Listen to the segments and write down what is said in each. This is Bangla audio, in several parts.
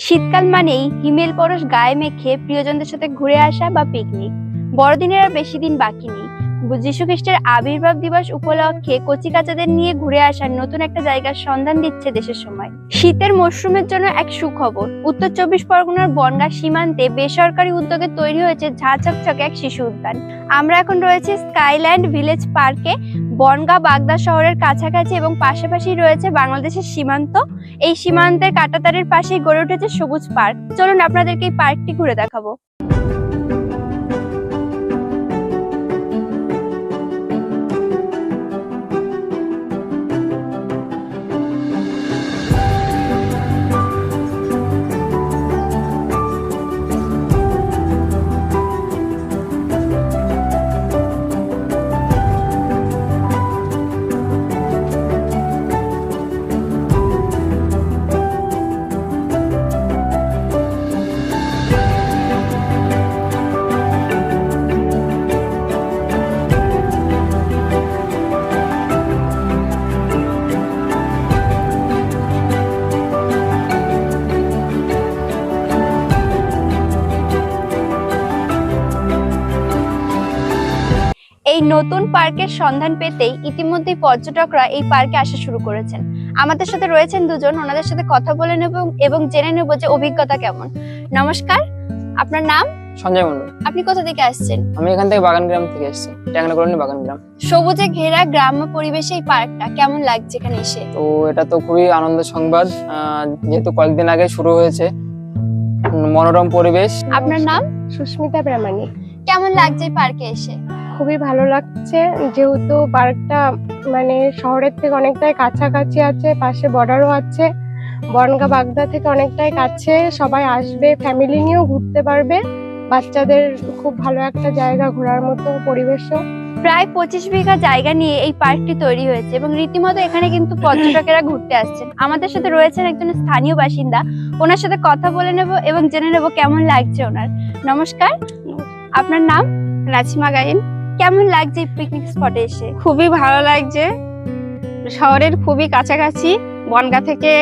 শীতকাল মানেই হিমেল পরশ গায়ে মেখে প্রিয়জনদের সাথে ঘুরে আসা বা পিকনিক বড়দিনের আর বেশি দিন বাকি নেই। যীশু খ্রিস্টের আবির্ভাব দিবস উপলক্ষে কচিকাচাদের নিয়ে ঘুরে আসার নতুন একটা জায়গার সন্ধান দিচ্ছে দেশের সময়। শীতের মরশুমের জন্য এক সুখবর, উত্তর চব্বিশ পরগনার বনগা সীমান্তে বেসরকারি উদ্যোগে তৈরি হয়েছে ঝাঁচকচক এক শিশু উদ্যান। আমরা এখন রয়েছে স্কাইল্যান্ড ভিলেজ পার্কে বনগা বাগদা শহরের কাছাকাছি এবং পাশাপাশি রয়েছে বাংলাদেশের সীমান্ত। এই সীমান্তের কাটাতারের পাশেই গড়ে উঠেছে সবুজ পার্ক। চলুন আপনাদেরকে এই পার্কটি ঘুরে দেখাবো। এই নতুন পার্কের সন্ধান পেতেই ইতিমধ্যেই পর্যটকরা এই পার্কে আসা শুরু করেছেন। আমাদের সাথে রয়েছেন দুজন ওনাদের সাথে কথা বলে নেব এবং জেনে নেব যে অভিজ্ঞতা কেমন। নমস্কার আপনার নাম? সঞ্জয় মন্ডল আপনি কোথা থেকে আসছেন? আমি এখান থেকে বাগান গ্রাম থেকে এসেছি ট্যাংরা কলোনি বাগান গ্রাম সবুজে ঘেরা গ্রাম্য পরিবেশে এই পার্কটা কেমন লাগছে এখানে এসে? তো এটা তো খুবই আনন্দ সংবাদ আহ, যেহেতু কয়েকদিন আগে শুরু হয়েছে মনোরম পরিবেশ। আপনার নাম? সুস্মিতা প্রামাণিক। কেমন লাগছে এই পার্কে এসে? খুবই ভালো লাগছে। যেহেতু পার্কটা মানে শহরের থেকে অনেকটাই কাছাকাছি আছে, পাশে বর্ডারও আছে। বনগা বাগদা থেকে অনেকটাই কাছে সবাই আসবে ফ্যামিলি নিয়েও ঘুরতে পারবে। বাচ্চাদের খুব ভালো একটা জায়গা ঘোরার মতো পরিবেশও। প্রায় পঁচিশ বিঘা জায়গা নিয়ে এই পার্কটি তৈরি হয়েছে এবং রীতিমতো এখানে কিন্তু পর্যটকেরা ঘুরতে আসছেন আমাদের সাথে রয়েছেন একজন স্থানীয় বাসিন্দা। ওনার সাথে কথা বলে নেব এবং জেনে নেব কেমন লাগছে ওনার। নমস্কার। আপনার নাম? রাজিমা গাইন কেমন লাগছে পিকনিক স্পটে এসে? খুবই ভালো লাগছে। শহরের খুবই কাছাকাছি, বনগা থেকে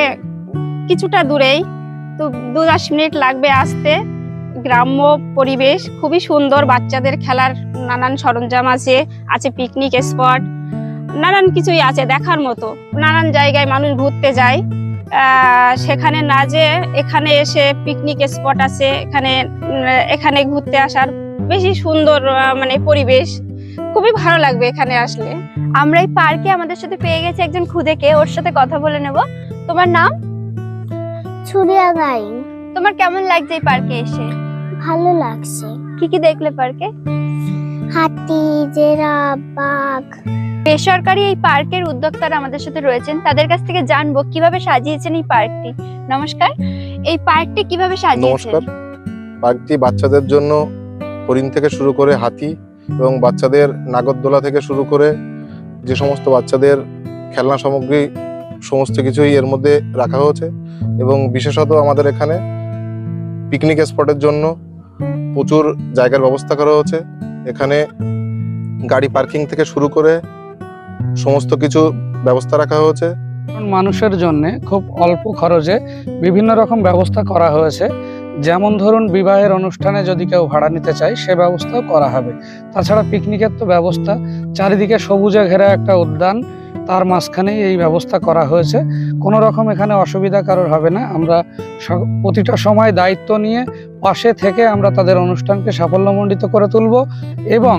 কিছুটা দূরেই। তো দু দশ মিনিট লাগবে আসতে। গ্রাম্য পরিবেশ, খুবই সুন্দর। বাচ্চাদের খেলার নানান সরঞ্জাম আছে আছে পিকনিক স্পট নানান কিছুই আছে দেখার মতো। নানান জায়গায় মানুষ ঘুরতে যায়। সেখানে না যে এখানে এসে পিকনিক স্পট আছে, এখানে এখানে ঘুরতে আসার বেশি সুন্দর আহ, মানে পরিবেশ। খুবই ভালো লাগবে এখানে আসলে। আমরা এই পার্কে আমাদের সাথে পেয়ে গেছি একজন খুদেকে ওর সাথে কথা বলে নেব। তোমার নাম? ছুরিয়া গাই তোমার কেমন লাগছে এই পার্কে এসে? ভালো লাগছে। কি কি দেখলে পার্কে? হাতি জেরাফ বাঘ। বেসরকারি এই পার্কের উদ্যোক্তারা আমাদের সাথে রয়েছেন। তাদের কাছ থেকে জানব কীভাবে সাজিয়েছেন এই পার্কটি। নমস্কার। এই পার্কটি কীভাবে সাজিয়েছেন? নমস্কার। পার্কটি বাচ্চাদের জন্য হরিণ থেকে শুরু করে হাতি এবং বাচ্চাদের নাগরদোলা থেকে শুরু করে যে সমস্ত বাচ্চাদের খেলনা সামগ্রী, সমস্ত কিছুই এর মধ্যে রাখা হয়েছে এবং বিশেষত আমাদের এখানে পিকনিক স্পটের জন্য প্রচুর জায়গার ব্যবস্থা করা হয়েছে। এখানে গাড়ি পার্কিং থেকে শুরু করে সমস্ত কিছু ব্যবস্থা রাখা হয়েছে। মানুষের জন্য খুব অল্প খরচে বিভিন্ন রকম ব্যবস্থা করা হয়েছে। যেমন ধরুন বিবাহের অনুষ্ঠানে যদি কেউ ভাড়া নিতে চায়, সে ব্যবস্থাও করা হবে। তাছাড়া পিকনিকের তো ব্যবস্থা। চারিদিকে সবুজে ঘেরা একটা উদ্যান, তার মাঝখানেই এই ব্যবস্থা করা হয়েছে। কোনো রকম এখানে অসুবিধা কারোর হবে না। আমরা প্রতিটা সময় দায়িত্ব নিয়ে পাশে থেকে আমরা তাদের অনুষ্ঠানকে সাফল্যমণ্ডিত করে তুলব এবং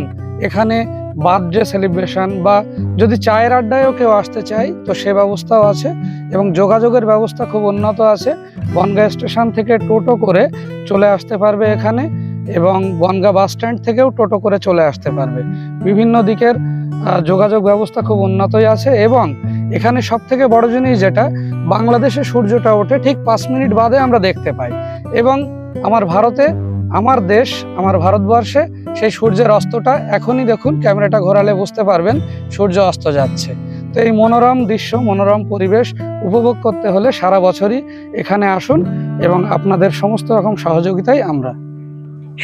এখানে বার্থডে সেলিব্রেশন বা যদি চায়ের আড্ডায়ও কেউ আসতে চায়, তো সে ব্যবস্থাও আছে এবং যোগাযোগের ব্যবস্থা খুব উন্নত আছে। বনগাঁ স্টেশন থেকে টোটো করে চলে আসতে পারবে এখানে এবং বনগাঁ বাস স্ট্যান্ড থেকেও টোটো করে চলে আসতে পারবে। বিভিন্ন দিকের যোগাযোগ ব্যবস্থা খুব উন্নতই আছে এবং এখানে সব থেকে বড় জিনিস যেটা, বাংলাদেশে সূর্যটা ওঠে ঠিক পাঁচ মিনিট বাদে আমরা দেখতে পাই এবং আমার ভারতে, আমার দেশ, আমার ভারতবর্ষে সেই সূর্যের অস্তটা এখনই দেখুন, ক্যামেরাটা ঘোরালে বুঝতে পারবেন সূর্য অস্ত যাচ্ছে। তো এই মনোরম দৃশ্য, মনোরম পরিবেশ উপভোগ করতে হলে সারা বছরই এখানে আসুন এবং আপনাদের সমস্ত রকম সহযোগিতাই আমরা।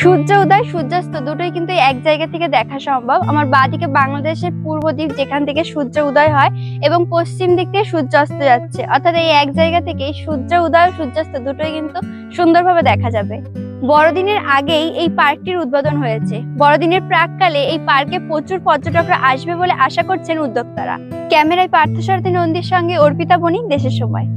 সূর্য উদয়, সূর্যাস্ত দুটোই কিন্তু এক জায়গা থেকে দেখা সম্ভব। আমার বাদিকে বাংলাদেশের পূর্ব দিক যেখান থেকে সূর্য উদয় হয় এবং পশ্চিম দিক থেকে সূর্যাস্ত যাচ্ছে। অর্থাৎ এই এক জায়গা থেকে সূর্য উদয়, সূর্যাস্ত দুটোই কিন্তু সুন্দরভাবে দেখা যাবে। বড়দিনের আগেই এই পার্কটির উদ্বোধন হয়েছে। বড়দিনের প্রাককালে এই পার্কে প্রচুর পর্যটকরা আসবে বলে আশা করছেন উদ্যোক্তারা। ক্যামেরায় পার্থসারথী নন্দীর সঙ্গে অর্পিতা বনি দেশের সময়।